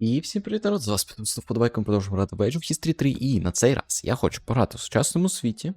І всім привіт, народ, з вас підписав вподобайком, продовжуємо грати в Age of History 3. І на цей раз я хочу пограти в сучасному світі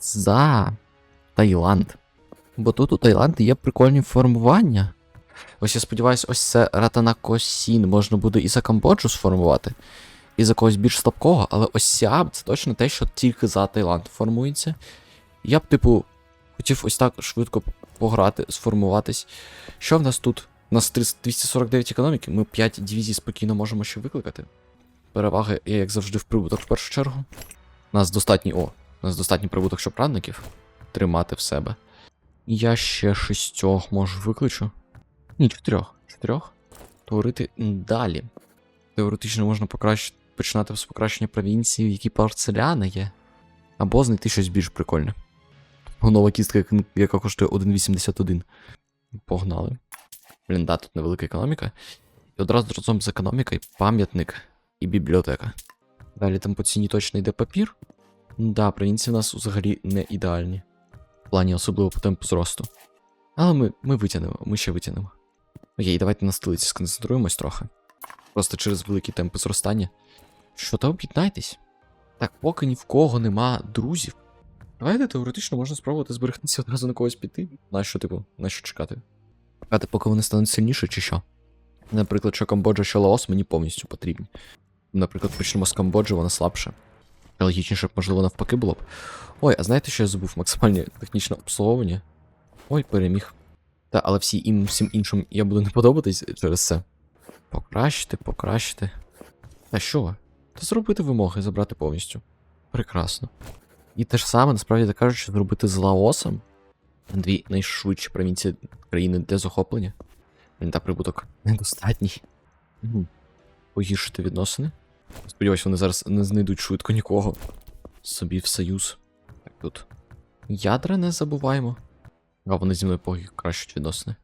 за Таїланд. Бо тут у Таїланді є прикольні формування. Ось я сподіваюся, ось це Ратанакосін можна буде і за Камбоджу сформувати, і за когось більш слабкого, але ось Сіаб це точно те, що тільки за Таїланд формується. Я б, типу, хотів ось так швидко пограти, сформуватись. Що в нас тут? У нас 300 249 економіки, ми 5 дивізій спокійно можемо ще викликати. Переваги є, як завжди, в прибуток в першу чергу. У нас достатній. О, у нас достатній прибуток, щоб радників тримати в себе. Я ще шістьох можу викличу. Ні, чотирьох. Чотирьох. Творити далі. Теоретично можна покращити, починати з покращення провінції, в якій порцеляни є. Або знайти щось більш прикольне. Нова кістка, яка коштує 1,81. Погнали. Блін, да, тут невелика економіка. І одразу разом з економікою пам'ятник і бібліотека. Далі там по ціні точно йде папір. Да, провінції в нас взагалі не ідеальні. В плані особливо по темпу зросту. Але ми, ми витягнемо, ми ще витягнемо. Окей, давайте на столиці сконцентруємось трохи. Просто через великі темпи зростання. Що та об'єднайтесь? Так, поки ні в кого нема друзів. Давайте теоретично можна спробувати зберегтися одразу на когось піти. Нащо, типу, нащо чекати? Чекати, поки вони стануть сильніше, чи що? Наприклад, що Камбоджа, що Лаос мені повністю потрібні. Наприклад, почнемо з Камбоджі, вона слабша. Логічніше можливо, навпаки було б. Ой, а знаєте, що я забув? Максимальне технічне обслуговування. Ой, переміг. Та, але всі ім, всім іншим я буду не подобатись через це. Покращити, покращити. Та що? Та зробити вимоги, забрати повністю. Прекрасно. І те ж саме, насправді так кажучи, зробити з Лаосом. Дві найшвидші провінції країни для захоплення. Та прибуток недостатній. Мгм. Погіршити відносини. Сподіваюсь, вони зараз не знайдуть швидко нікого. Собі в союз. Так тут. Ядра не забуваємо. А вони зі мною покращать відносини.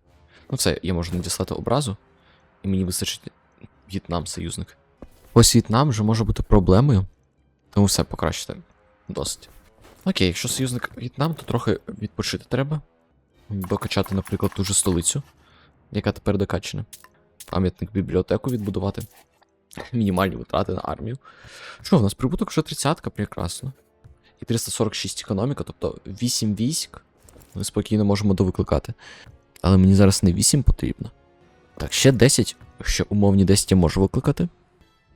Ну це, я можу надіслати образу, і мені вистачить В'єтнам союзник. Ось В'єтнам вже може бути проблемою. Тому все покращити. Досить. Окей, якщо союзник В'єтнам, то трохи відпочити треба. Докачати, наприклад, ту же столицю, яка тепер докачана. Пам'ятник бібліотеку відбудувати. Мінімальні витрати на армію. Що, в нас прибуток вже 30-ка, прекрасно. І 346 економіка, тобто 8 військ. Ми спокійно можемо довикликати. Але мені зараз не 8 потрібно. Так, ще 10. Ще умовні 10 я можу викликати.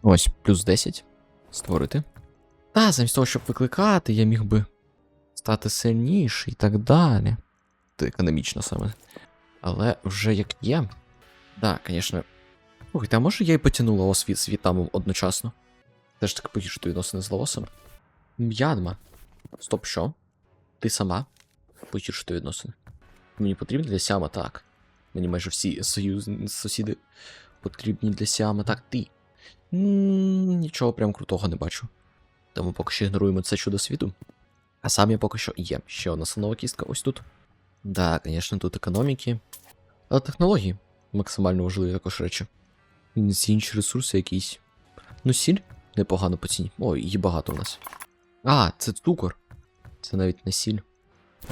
Ось, плюс 10. Створити. Та, замість того, щоб викликати, я міг би стати сильніший і так далі. Це економічно саме. Але вже як є. Да, звісно. Слухайте, а може я і потягнула освіт з В'єтнамом одночасно? Теж таки погіршити відносини з Лаосом. М'ядма. Стоп, що? Ти сама? Погіршити відносини. Мені потрібно для Сяма, так. Мені майже всі союз... сусіди потрібні для Сяма, так, ти. м нічого прям крутого не бачу. Тому поки що ігноруємо це чудо світу. А сам я поки що є. Ще одна слонова кістка ось тут. Да, звісно, тут економіки. Але технології максимально важливі також речі. Всі інші ресурси якісь. Ну, сіль непогано по ціні. Ой, її багато у нас. А, це цукор. Це навіть не сіль.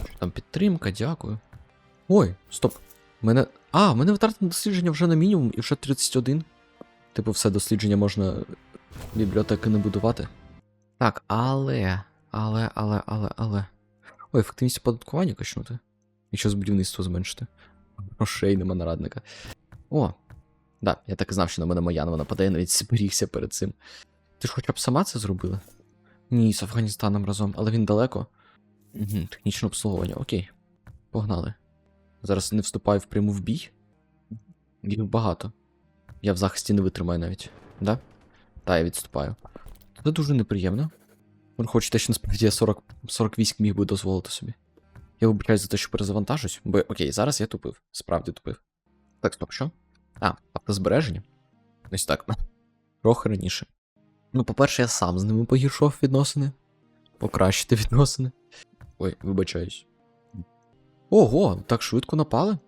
Що Там підтримка, дякую. Ой, стоп. Мене. А, в мене витрати на дослідження вже на мінімум і вже 31. Типу, все дослідження можна бібліотеки не будувати. Так, але. Але, але, але, але. Ой, ефективність оподаткування качнути. Якщо з будівництва зменшити. Грошей нема на радника. О, да, я так і знав, що на мене Маянова нападе, я навіть зберігся перед цим. Ти ж хоча б сама це зробила? Ні, з Афганістаном разом, але він далеко. Угу, технічне обслуговування, окей. Погнали. Зараз не вступаю в пряму в бій. Їх багато. Я в захисті не витримаю навіть, да? Та, я відступаю. Це дуже неприємно. Враховуючи те, що насправді я 40, 40 військ міг би дозволити собі. Я вибачаюсь за те, що перезавантажусь, бо окей, зараз я тупив. Справді тупив. Так, стоп, що? А, автозбереження. Ось так. Трохи раніше. Ну, по-перше, я сам з ними погіршував відносини. Покращити відносини. Ой, вибачаюсь. Ого, так швидко напали?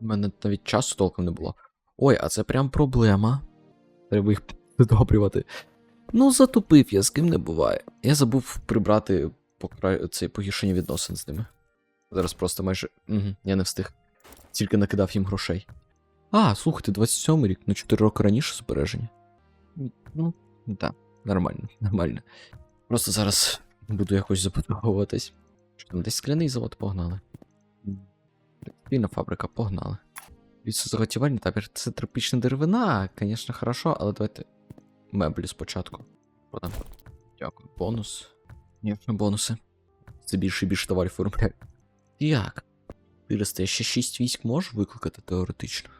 У мене навіть часу толком не було. Ой, а це прям проблема. Треба їх задобрювати. Ну, затупив я, з ким не буває. Я забув прибрати покра... це погіршення відносин з ними. Зараз просто майже. Угу, я не встиг. Тільки накидав їм грошей. А, слухайте, 27 рік, на 4 роки раніше збереження. Ну, так, нормально, нормально. Просто зараз буду якось забудовуватись. Що там десь скляний завод погнали. Текстильна фабрика погнали. Відсозаготівельний табір це тропічна деревина, звісно, хорошо, але давайте меблі спочатку. Продам. Дякую. Бонус. Ні, бонуси. Це більше і більше товарів виробляють. Як? Виросте, я ще 6 військ можу викликати теоретично.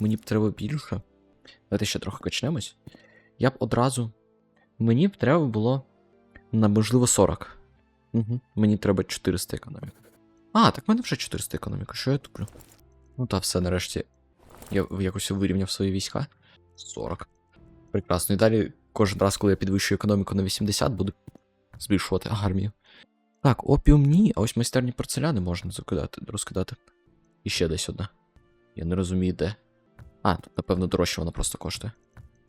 Мені б треба більше. Давайте ще трохи качнемось. Я б одразу. Мені б треба було. На можливо 40. Угу. Мені треба 400 економіки. А, так в мене вже 400 економіки. Що я туплю? Ну та все, нарешті. Я якось вирівняв свої війська. 40. Прекрасно. І далі кожен раз, коли я підвищую економіку на 80, буду збільшувати армію. Так, опіум ні, а ось майстерні порцеляни можна закидати, розкидати. І ще десь одна. Я не розумію, де. А, тут, напевно, дорожче вона просто коштує.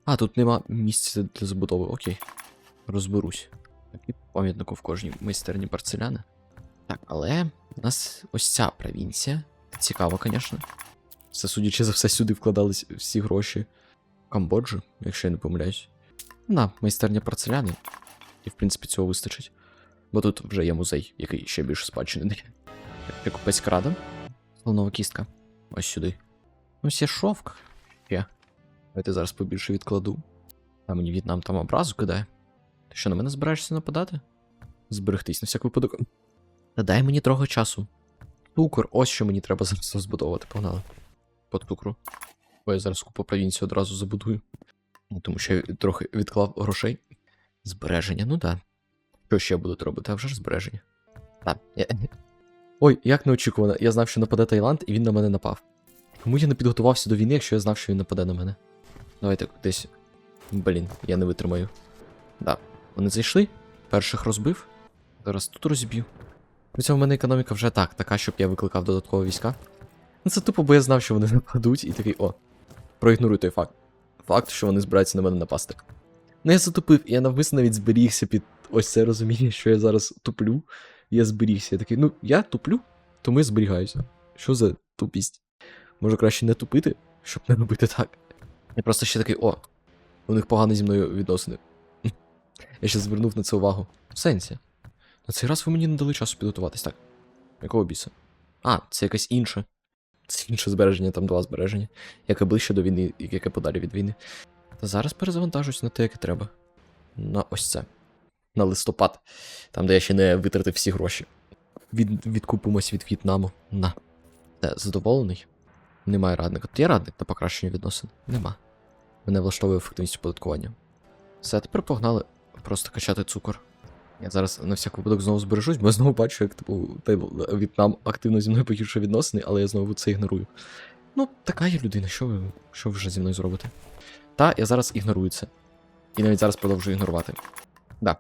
А, тут нема місця для забудови, окей. Розберусь. І пам'ятнику в кожній майстерні порцеляни. Так, але у нас ось ця провінція. Цікаво, звісно. Це, судячи за все, сюди вкладались всі гроші. Камбоджу, якщо я не помиляюсь. На, майстерня порцеляни. І, в принципі, цього вистачить. Бо тут вже є музей, який ще більш спадщини. Купець крада. Слонова кістка. Ось сюди. Ось є шовк. Є. Давайте зараз побільше відкладу. А мені В'єтнам там образу кидає. Ти що на мене збираєшся нападати? Зберегтись на всяк випадок. Та дай мені трохи часу. Цукор, ось що мені треба зараз розбудовувати, погнали. По цукру. Бо я зараз купу провінцію одразу забудую. Ну, Тому що я трохи відклав грошей. Збереження, ну так. Да. Що ще будуть робити? А вже ж збереження. Так. Я... Ой, як неочікувано, я знав, що нападе Таїланд, і він на мене напав. Чому я не підготувався до війни, якщо я знав, що він нападе на мене? Давайте десь. Блін, я не витримаю. Да. Вони зайшли, перших розбив. Зараз тут розб'ю. Цьому в мене економіка вже так, така, щоб я викликав додаткові війська. Ну це тупо, бо я знав, що вони нападуть, і такий, о, проігнорую той факт. Факт, що вони збираються на мене напасти. Ну я затупив, і я навмисно навіть зберігся під ось це розуміння, що я зараз туплю. Я зберігся. Я такий, ну, я туплю, тому я зберігаюся. Що за тупість? Може краще не тупити, щоб не робити так. Я просто ще такий, о, у них погані зі мною відносини. Я ще звернув на це увагу. В сенсі. На цей раз ви мені не дали часу підготуватись, так? Якого біса? А, це якесь інше. Це інше збереження, там два збереження. Яке ближче до війни, і яке подалі від війни. Та зараз перезавантажусь на те, яке треба. На ось це. На листопад. Там, де я ще не витратив всі гроші. Від, відкупимось від В'єтнаму. На. Те, задоволений? Немає радника. Тут є радник на покращення відносин? Нема. Мене влаштовує ефективність оподаткування. Все, тепер погнали просто качати цукор. Я зараз на всяк випадок знову збережусь, бо я знову бачу, як типу В'єтнам активно зі мною погіршує відносини, але я знову це ігнорую. Ну, така є людина, що ви, що ви вже зі мною зробите? Та я зараз ігнорую це. І навіть зараз продовжую ігнорувати. Да.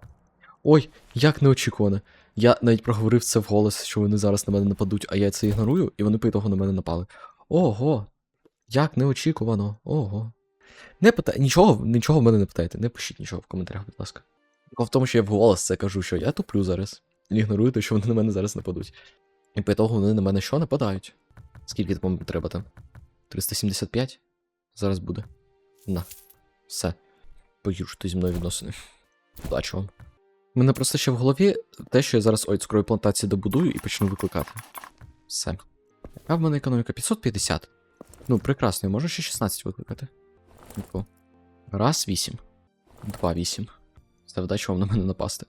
Ой, як неочікувано. Я навіть проговорив це вголос, що вони зараз на мене нападуть, а я це ігнорую, і вони по того на мене напали. Ого! Як неочікувано. Ого. Не питай, нічого, нічого в мене не питайте, не пишіть нічого в коментарях, будь ласка. В тому, що я вголос це кажу, що я туплю зараз. Ігноруйте, що вони на мене зараз нападуть. І по того вони на мене що нападають? Скільки там треба там? 375? Зараз буде. На. Все. Погіршуйте зі мною відносини. Удачі вам. Мене просто ще в голові те, що я зараз ой, цукрові плантації добудую і почну викликати. Все. Яка в мене економіка? 550. Ну, прекрасно, я можу ще 16 викликати. Раз, 8. Два, 8. Це вдача вам на мене напасти.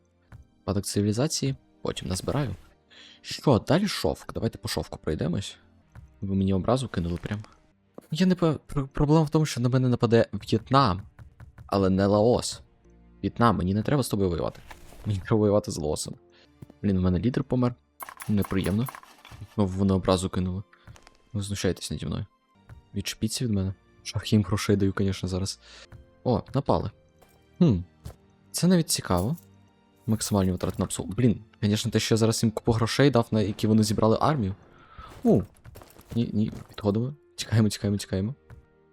Падок цивілізації, потім назбираю. Що, далі шовк. Давайте по шовку пройдемось. Ви мені образу кинули прям. Я не. Пр- Проблема в тому, що на мене нападе В'єтнам, але не Лаос. В'єтнам, мені не треба з тобою воювати. Мені треба воювати з Лаосом. Блін, у мене лідер помер. Неприємно. Ну, вони образу кинули. Ви знущаєтесь наді мною. Відчепіться від мене. Шах їм грошей даю, звісно, зараз. О, напали. Хм. Це навіть цікаво. Максимальні витрати на псу. Блін, звісно, те, що я зараз їм купу грошей дав, на які вони зібрали армію. У. Ні, ні, відходимо. Тікаємо, тікаємо, тікаємо.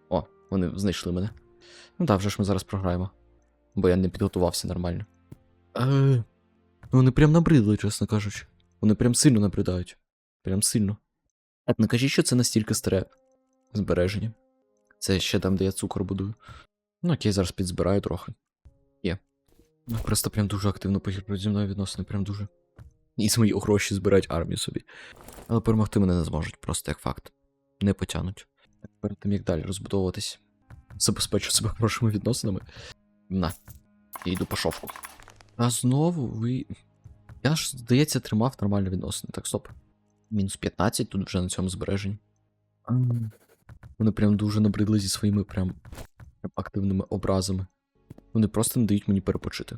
О, вони знайшли мене. Ну так, вже ж ми зараз програємо. Бо я не підготувався нормально. Е, ну, вони прям набридли, чесно кажучи. Вони прям сильно набридають. Прям сильно. Не кажіть, що це настільки старе збереження. Це ще там, де я цукор будую. Ну окей, зараз підзбираю трохи. Ну, Просто прям дуже активно погіршують зі мною відносини, прям дуже. І з мої гроші збирають армію собі. Але перемогти мене не зможуть, просто як факт. Не потягнуть. Перед тим як далі розбудовуватись, забезпечу себе хорошими відносинами. На. Я йду по шовку. А знову ви. Я ж, здається, тримав нормальні відносини. Так, стоп. Мінус 15 тут вже на цьому збереженні. Вони прям дуже набридли зі своїми прям прям активними образами. Вони просто не дають мені перепочити.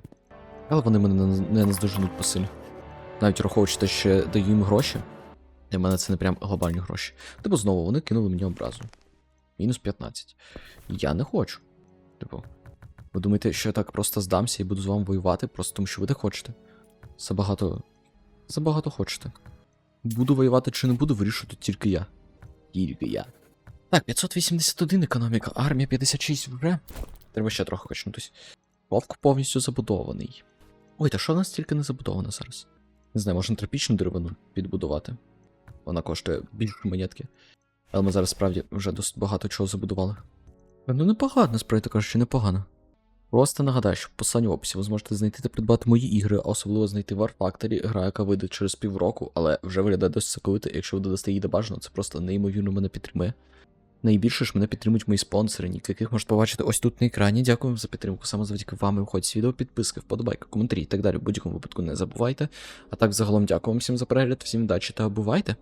Але вони мене не, наздоженуть по силі. Навіть враховуючи те, що даю їм гроші. Для мене це не прям глобальні гроші. Типу знову вони кинули мені образу. Мінус 15. Я не хочу. Типу, ви думаєте, що я так просто здамся і буду з вами воювати, просто тому що ви не хочете. Забагато. Забагато хочете. Буду воювати чи не буду, вирішувати тільки я. Тільки я. Так, 581 економіка, армія 56 вже. Треба ще трохи качнутись. Вовк повністю забудований. Ой, та що в нас тільки не забудовано зараз? Не знаю, можна тропічну деревину підбудувати. Вона коштує більше монетки. Але ми зараз справді вже досить багато чого забудували. Ну непогано, насправді кажучи, непогано. Просто нагадаю, що в посланні в описі ви зможете знайти та придбати мої ігри, а особливо знайти War Factory, гра, яка вийде через півроку, але вже виглядає досить соковито, якщо ви додасте її до бажано, це просто неймовірно мене підтримує. Найбільше ж мене підтримують мої спонсори, яких можете побачити ось тут на екрані. Дякую вам за підтримку. Саме завдяки вам і виходить з відео, підписки, вподобайки, коментарі і так далі. В будь-якому випадку не забувайте. А так загалом дякую вам всім за перегляд, всім удачі та бувайте!